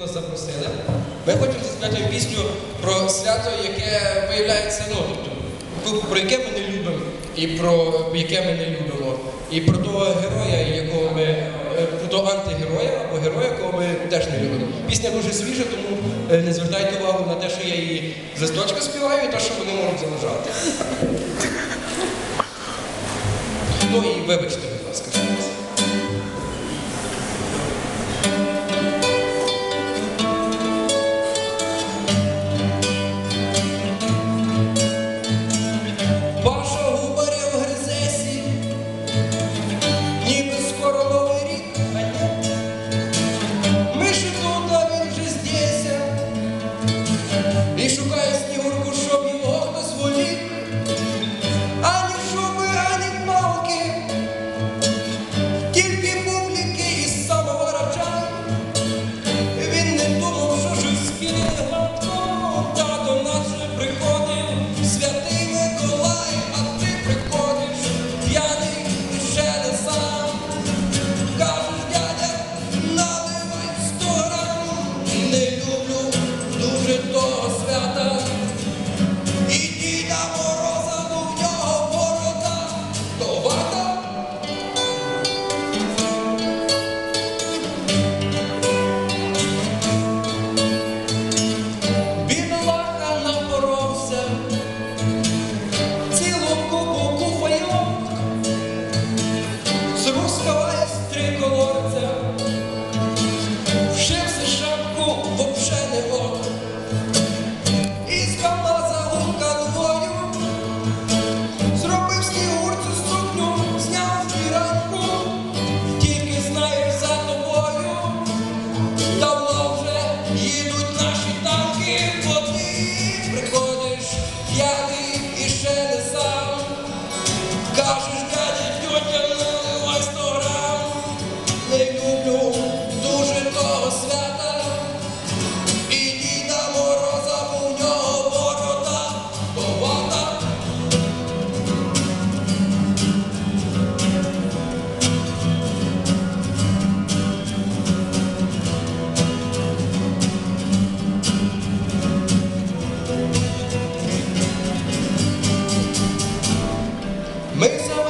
Нас запросили. Ми хочемо заспівати пісню про свято, яке виявляється, ну, тобто, ну, про яке ми не любимо, і про яке ми не любимо, і про того героя, якого ми, е, про того антигероя або героя, якого ми теж не любимо. Пісня дуже свіжа, тому е, не звертайте увагу на те, що я її з листочка співаю, і те, що вони можуть заважати. Ну і вибачте. Make some